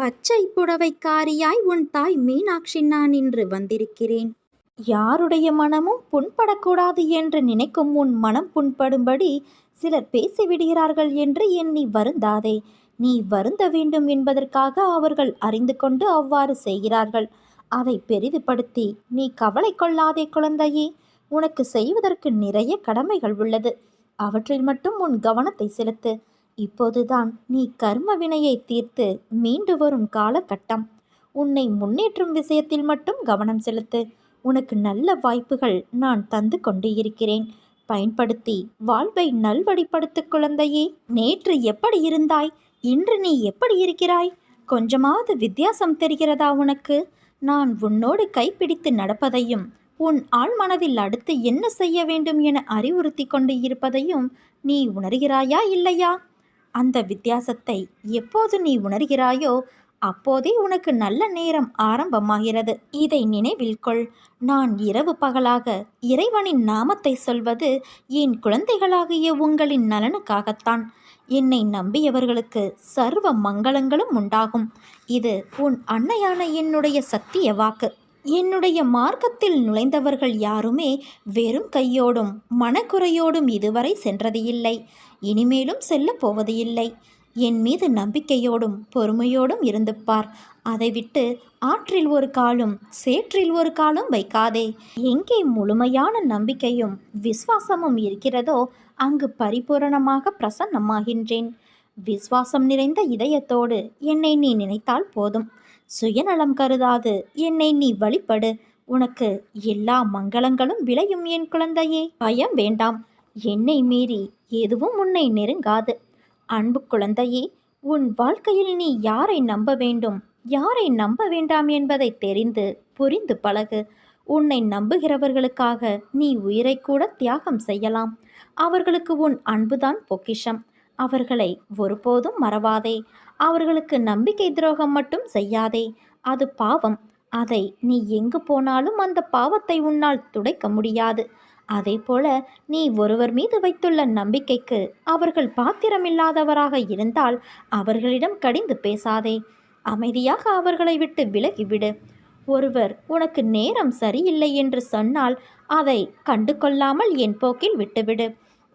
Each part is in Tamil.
பச்சை புடவைக்காரியாய் உன் தாய் மீனாட்சி நான் இன்று வந்திருக்கிறேன். யாருடைய மனமும் புண்படக்கூடாது என்று நினைக்கும் உன் மனம் புண்படும்படி சிலர் பேசிவிடுகிறார்கள் என்று எண்ணி வருந்தாதே. நீ வருந்த வேண்டும் என்பதற்காக அவர்கள் அறிந்து கொண்டு அவ்வாறு செய்கிறார்கள். அதை பெரிதுபடுத்தி நீ கவலை கொள்ளாதே குழந்தையே. உனக்கு செய்வதற்கு நிறைய கடமைகள் உள்ளது. அவற்றில் மட்டும் உன் கவனத்தை செலுத்து. இப்போதுதான் நீ கர்ம வினையை தீர்த்து மீண்டு வரும் காலகட்டம். உன்னை முன்னேற்றும் விஷயத்தில் மட்டும் கவனம் செலுத்து. உனக்கு நல்ல வாய்ப்புகள் நான் தந்து கொண்டு இருக்கிறேன் பயன்படுத்தி வாழ்வை நல்வழிப்படுத்து குழந்தையே நேற்று எப்படி இருந்தாய்? இன்று நீ எப்படி இருக்கிறாய்? கொஞ்சமாவது வித்தியாசம் தெரிகிறதா உனக்கு? நான் உன்னோடு கைப்பிடித்து நடப்பதையும் உன் ஆழ்மனதில் அடுத்து என்ன செய்ய வேண்டும் என அறிவுறுத்தி கொண்டு இருப்பதையும் நீ உணர்கிறாயா இல்லையா? அந்த வித்தியாசத்தை எப்போது நீ உணர்கிறாயோ அப்போதே உனக்கு நல்ல நேரம் ஆரம்பமாகிறது. இதை நினைவில் கொள். நான் இரவு பகலாக இறைவனின் நாமத்தை சொல்வது என் குழந்தைகளாகிய உங்களின் நலனுக்காகத்தான். என்னை நம்பியவர்களுக்கு சர்வ மங்களங்களும் உண்டாகும். இது உன் அன்னையான என்னுடைய சத்திய வாக்கு. என்னுடைய மார்க்கத்தில் நுழைந்தவர்கள் யாருமே வெறும் கையோடும் மனக்குறையோடும் இதுவரை சென்றது இல்லை இனிமேலும் செல்லப் போவது இல்லை என் மீது நம்பிக்கையோடும் பொறுமையோடும் இருந்து பார். அதை விட்டு ஆற்றில் ஒரு காலும் சேற்றில் ஒரு காலும் வைக்காதே. எங்கே முழுமையான நம்பிக்கையும் விசுவாசமும் இருக்கிறதோ அங்கு பரிபூரணமாக பிரசன்னமாகின்றேன். விசுவாசம் நிறைந்த இதயத்தோடு என்னை நீ நினைத்தால் போதும். சுயநலம் கருதாது. என்னை நீ வழிபடு. உனக்கு எல்லா மங்களங்களும் விளையும் என் குழந்தையே. பயம் வேண்டாம். என்னை மீறி எதுவும் உன்னை நெருங்காது. அன்பு குழந்தையே உன் வாழ்க்கையில் நீ யாரை நம்ப வேண்டும்? யாரை நம்ப வேண்டாம் என்பதை தெரிந்து புரிந்து பழகு. உன்னை நம்புகிறவர்களுக்காக நீ உயிரை கூட தியாகம் செய்யலாம். அவர்களுக்கு உன் அன்புதான் பொக்கிஷம். அவர்களை ஒருபோதும் மறவாதே. அவர்களுக்கு நம்பிக்கை துரோகம் மட்டும் செய்யாதே. அது பாவம். அதை நீ எங்கு போனாலும் அந்த பாவத்தை உன்னால் துடைக்க முடியாது. அதே போல நீ ஒருவர் மீது வைத்துள்ள நம்பிக்கைக்கு அவர்கள் பாத்திரமில்லாதவராக இருந்தால் அவர்களிடம் கடிந்து பேசாதே. அமைதியாக அவர்களை விட்டு விலகிவிடு. ஒருவர் உனக்கு நேரம் சரியில்லை என்று சொன்னால் அதை கண்டு கொள்ளாமல் என் போக்கில் விட்டுவிடு.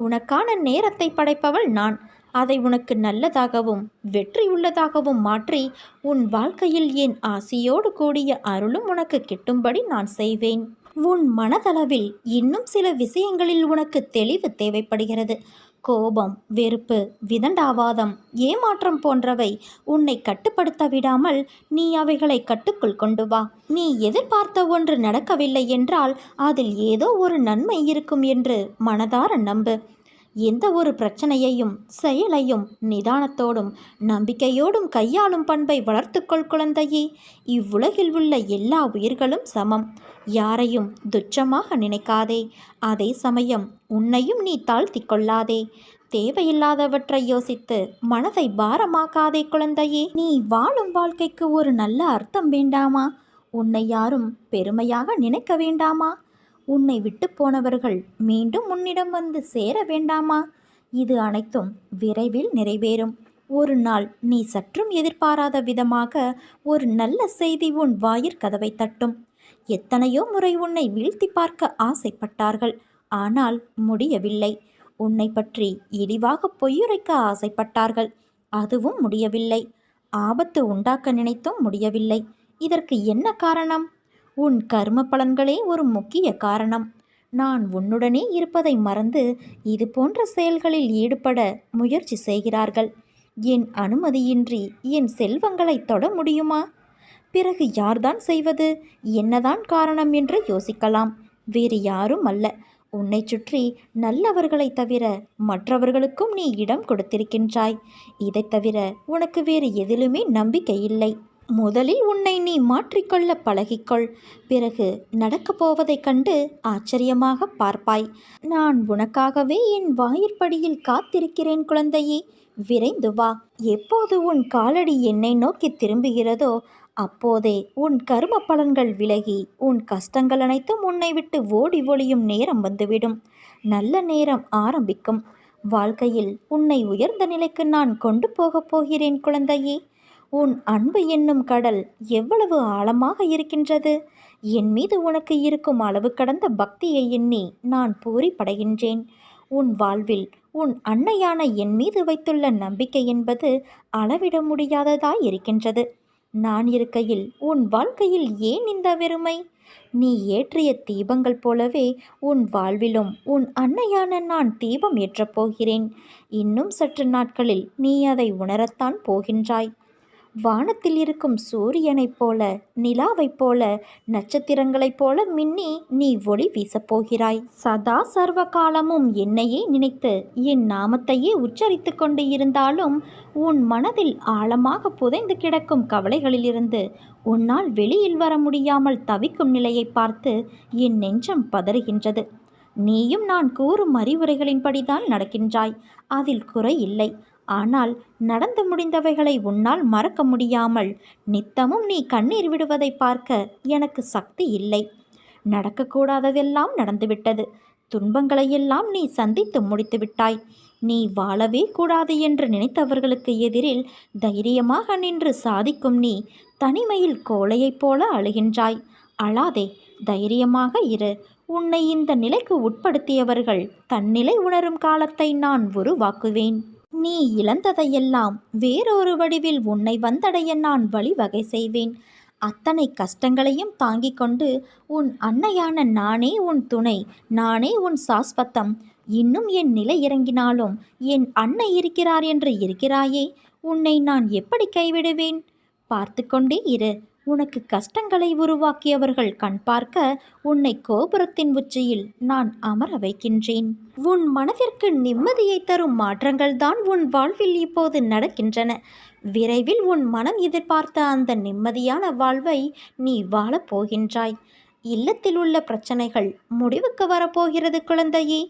உனக்கான நேரத்தை படைப்பவள் நான். அதை உனக்கு நல்லதாகவும் வெற்றி உள்ளதாகவும் மாற்றி உன் வாழ்க்கையில் என் ஆசியோடு கூடிய அருளும் உனக்கு கிட்டும்படி நான் செய்வேன். உன் மனதளவில் இன்னும் சில விஷயங்களில் உனக்கு தெளிவு தேவைப்படுகிறது. கோபம் வெறுப்பு விதண்டாவாதம் ஏமாற்றம் போன்றவை உன்னை கட்டுப்படுத்த விடாமல் நீ அவைகளை கட்டுக்குள் கொண்டு வா. நீ எதிர்பார்த்த ஒன்று நடக்கவில்லை என்றால் அதில் ஏதோ ஒரு நன்மை இருக்கும் என்று மனதார நம்பு. எந்த ஒரு பிரச்சனையையும் செயலையும் நிதானத்தோடும் நம்பிக்கையோடும் கையாளும் பண்பை வளர்த்துக்கொள் குழந்தையே. இவ்வுலகில் உள்ள எல்லா உயிர்களும் சமம். யாரையும் துச்சமாக நினைக்காதே. அதே சமயம் உன்னையும் நீ தாழ்த்தி கொள்ளாதே. தேவையில்லாதவற்றை யோசித்து மனதை பாரமாக்காதே குழந்தையே. நீ வாழும் வாழ்க்கைக்கு ஒரு நல்ல அர்த்தம் வேண்டாமா? உன்னை யாரும் பெருமையாக நினைக்க வேண்டாமா? உன்னை விட்டு போனவர்கள் மீண்டும் உன்னிடம் வந்து சேர வேண்டாமா? இது அனைத்தும் விரைவில் நிறைவேறும். ஒரு நாள் நீ சற்றும் எதிர்பாராத விதமாக ஒரு நல்ல செய்தி உன் வாயிற் கதவை தட்டும். எத்தனையோ முறை உன்னை வீழ்த்தி பார்க்க ஆசைப்பட்டார்கள். ஆனால் முடியவில்லை. உன்னை பற்றி இழிவாக பொய்யுரைக்க ஆசைப்பட்டார்கள். அதுவும் முடியவில்லை. ஆபத்து உண்டாக்க நினைத்தும் முடியவில்லை. இதற்கு என்ன காரணம்? உன் கர்ம பலன்களே ஒரு முக்கிய காரணம். நான் உன்னுடனே இருப்பதை மறந்து இது போன்ற செயல்களில் ஈடுபட முயற்சி செய்கிறார்கள். என் அனுமதியின்றி என் செல்வங்களை தொட முடியுமா? பிறகு யார்தான் செய்வது? என்னதான் காரணம் என்று யோசிக்கலாம். வேறு யாரும் அல்ல. உன்னை சுற்றி நல்லவர்களை தவிர மற்றவர்களுக்கும் நீ இடம் கொடுத்திருக்கின்றாய். இதை தவிர உனக்கு வேறு எதிலுமே நம்பிக்கை இல்லை. முதலில் உன்னை நீ மாற்றிக்கொள்ள பழகிக்கொள். பிறகு நடக்கப் போவதைக் கண்டு ஆச்சரியமாக பார்ப்பாய். நான் உனக்காகவே என் வாயிற்படியில் காத்திருக்கிறேன் குழந்தையே. விரைந்து வா. எப்போது உன் காலடி என்னை நோக்கி திரும்புகிறதோ அப்போதே உன் கரும பலன்கள் விலகி உன் கஷ்டங்கள் அனைத்தும் உன்னை விட்டு ஓடி ஒளியும் நேரம் வந்துவிடும். நல்ல நேரம் ஆரம்பிக்கும். வாழ்க்கையில் உன்னை உயர்ந்த நிலைக்கு நான் கொண்டு போகப் போகிறேன் குழந்தையே. உன் அன்பு என்னும் கடல் எவ்வளவு ஆழமாக இருக்கின்றது? என் மீது உனக்கு இருக்கும் அளவு கடந்த பக்தியை எண்ணி நான் பூரிப்படைகின்றேன். உன் வாழ்வில் உன் அன்னையான என் மீது வைத்துள்ள நம்பிக்கை என்பது அளவிட முடியாததாய் இருக்கின்றது. நான் இருக்கையில் உன் வாழ்க்கையில் ஏன் இந்த வெறுமை? நீ ஏற்றிய தீபங்கள் போலவே உன் வாழ்விலும் உன் அன்னையான நான் தீபம் ஏற்றப் போகிறேன். இன்னும் சற்று நாட்களில் நீ அதை உணரத்தான் போகின்றாய். வானத்தில் இருக்கும் சூரியனைப் போல நிலாவைப் போல நட்சத்திரங்களைப் போல மின்னி நீ ஒளி வீசப் போகிறாய். சதா சர்வ காலமும் என்னையே நினைத்து என் நாமத்தையே உச்சரித்து கொண்டு இருந்தாலும் உன் மனதில் ஆழமாக புதைந்து கிடக்கும் கவலைகளிலிருந்து உன்னால் வெளியில் வர முடியாமல் தவிக்கும் நிலையை பார்த்து என் நெஞ்சம் பதறுகின்றது. நீயும் நான் கூறும் அறிவுரைகளின்படிதான் நடக்கின்றாய். அதில் குறை இல்லை. ஆனால் நடந்து முடிந்தவைகளை உன்னால் மறக்க முடியாமல் நித்தமும் நீ கண்ணீர் விடுவதை பார்க்க எனக்கு சக்தி இல்லை. நடக்கக்கூடாததெல்லாம் நடந்துவிட்டது. துன்பங்களையெல்லாம் நீ சந்தித்து முடித்துவிட்டாய். நீ வாழவே கூடாது என்று நினைத்தவர்களுக்கு எதிரில் தைரியமாக நின்று சாதிக்கும் நீ தனிமையில் கோழையைப் போல அழுகின்றாய். அழாதே தைரியமாக இரு. உன்னை இந்த நிலைக்கு உட்படுத்தியவர்கள் தன்னிலை உணரும் காலத்தை நான் உருவாக்குவேன். நீ இழந்ததையெல்லாம் வேறொரு வடிவில் உன்னை வந்தடைய நான் வழிவகை செய்வேன். அத்தனை கஷ்டங்களையும் தாங்கிக் கொண்டு உன் அன்னையான நானே உன் துணை நானே உன் சாஸ்வத்தம். இன்னும் என் நிலை இறங்கினாலும் என் அன்னை இருக்கிறார் என்று இருக்கிறாயே உன்னை நான் எப்படி கைவிடுவேன்? பார்த்து கொண்டே இரு. உனக்கு கஷ்டங்களை உருவாக்கியவர்கள் கண் பார்க்க உன்னை கோபுரத்தின் உச்சியில் நான் அமர வைக்கின்றேன். உன் மனதிற்கு நிம்மதியை தரும் மாற்றங்கள் தான் உன் வாழ்வில் இப்போது நடக்கின்றன. விரைவில் உன் மனம் எதிர்பார்த்த அந்த நிம்மதியான வாழ்வை நீ வாழப் போகின்றாய். இல்லத்தில் உள்ள பிரச்சனைகள் முடிவுக்கு வரப்போகிறது குழந்தையே.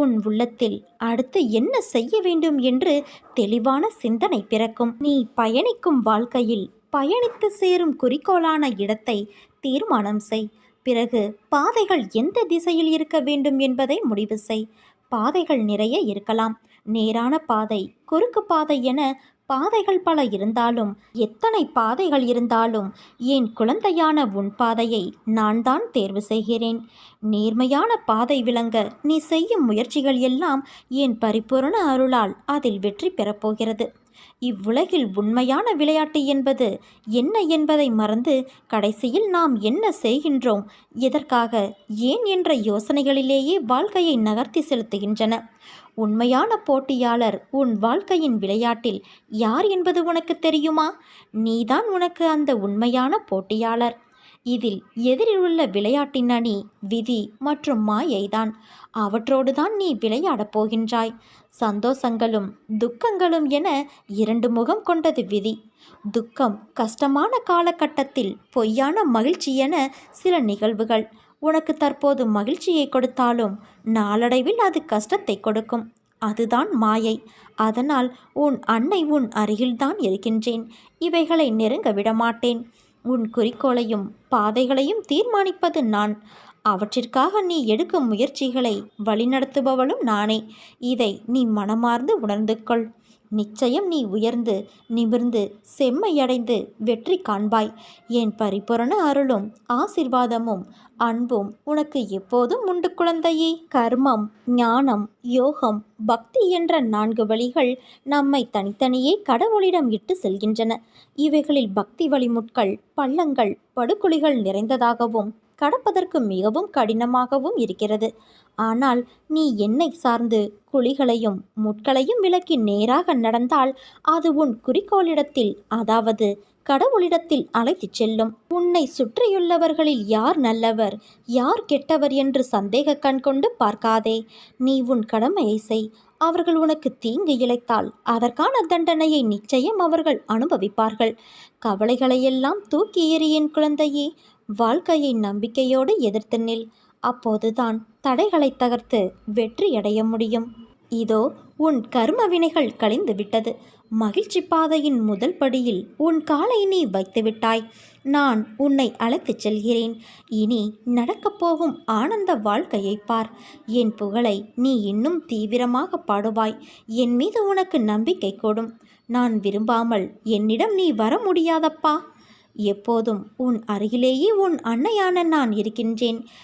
உன் உள்ளத்தில் அடுத்து என்ன செய்ய வேண்டும் என்று தெளிவான சிந்தனை பிறக்கும். நீ பயணிக்கும் வாழ்க்கையில் பயணித்து சேரும் குறிக்கோளான இடத்தை தீர்மானம் செய். பிறகு பாதைகள் எந்த திசையில் இருக்க வேண்டும் என்பதை முடிவு செய். பாதைகள் நிறைய இருக்கலாம். நேரான பாதை குறுக்கு பாதை என பாதைகள் பல இருந்தாலும் எத்தனை பாதைகள் இருந்தாலும் என் குழந்தையான உன் பாதையை நான் தான் தேர்வு செய்கிறேன்? நேர்மையான பாதை விளங்க நீ செய்யும் முயற்சிகள் எல்லாம் என் பரிபூரண அருளால் அதில் வெற்றி பெறப்போகிறது இவ்வுலகில் உண்மையான விளையாட்டு என்பது என்ன என்பதை மறந்து கடைசியில் நாம் என்ன செய்கின்றோம்? எதற்காக? ஏன் என்ற யோசனைகளிலேயே வாழ்க்கையை நகர்த்தி செலுத்துகின்றன. உண்மையான போட்டியாளர் உன் வாழ்க்கையின் விளையாட்டில் யார் என்பது உனக்கு தெரியுமா? நீதான் உனக்கு அந்த உண்மையான போட்டியாளர். இதில் எதிரில் உள்ள விளையாட்டின் அணி விதி மற்றும் மாயைதான். அவற்றோடு தான் நீ விளையாடப் போகின்றாய். சந்தோஷங்களும் துக்கங்களும் என இரண்டு முகம் கொண்டது விதி. துக்கம் கஷ்டமான காலகட்டத்தில் பொய்யான மகிழ்ச்சி என சில நிகழ்வுகள். உனக்கு தற்போது மகிழ்ச்சியை கொடுத்தாலும் நாளடைவில் அது கஷ்டத்தை கொடுக்கும். அதுதான் மாயை. அதனால் உன் அன்னை உன் அருகில்தான் இருக்கின்றேன். இவைகளை நெருங்க விடமாட்டேன். உன் குறிக்கோளையும் பாதைகளையும் தீர்மானிப்பது நான். அவற்றிற்காக நீ எடுக்கும் முயற்சிகளை வழிநடத்துபவளும் நானே. இதை நீ மனமார்ந்து உணர்ந்து கொள் நிச்சயம் நீ உயர்ந்து நிமிர்ந்து செம்மையடைந்து வெற்றி காண்பாய். என் பரிபூரண அருளும் ஆசிர்வாதமும் அன்பும் உனக்கு எப்போதும் உண்டு குழந்தையே. கர்மம் ஞானம் யோகம் பக்தி என்ற நான்கு வழிகள் நம்மை தனித்தனியே கடவுளிடம் இட்டு செல்கின்றன. இவைகளில் பக்தி வழிமுட்கள் பள்ளங்கள் படுகொலிகள் நிறைந்ததாகவும் கடப்பதற்கு மிகவும் கடினமாகவும் இருக்கிறது. ஆனால் நீ என்னை சார்ந்து குழிகளையும் முட்களையும் விலக்கி நேராக நடந்தால் அது உன் குறிக்கோளிடத்தில் அதாவது கடவுளிடத்தில் அழைத்துச் செல்லும். உன்னை சுற்றியுள்ளவர்களில் யார் நல்லவர் யார் கெட்டவர் என்று சந்தேக கண் கொண்டு பார்க்காதே. நீ உன் கடமையை செய். அவர்கள் உனக்கு தீங்கு இழைத்தால் அதற்கான தண்டனையை நிச்சயம் அவர்கள் அனுபவிப்பார்கள். கவலைகளையெல்லாம் தூக்கி எறியின் குழந்தையே வாழ்க்கையை நம்பிக்கையோடு எதிர்த்து நில். அப்போதுதான் தடைகளை தகர்த்து வெற்றியடைய முடியும். இதோ உன் கர்ம வினைகள் கழிந்து விட்டது. மகிழ்ச்சி பாதையின் முதல் படியில் உன் காலை நீ வைத்துவிட்டாய் நான் உன்னை அழைத்துச் செல்கிறேன். இனி நடக்கப் போகும் ஆனந்த வாழ்க்கையை பார். என் புகழை நீ இன்னும் தீவிரமாக பாடுவாய். என் மீது உனக்கு நம்பிக்கை கொடும். நான் விரும்பாமல் என்னிடம் நீ வர முடியாதப்பா? எப்போதும் உன் அருகிலேயே உன் அன்னையான நான் இருக்கின்றேன்.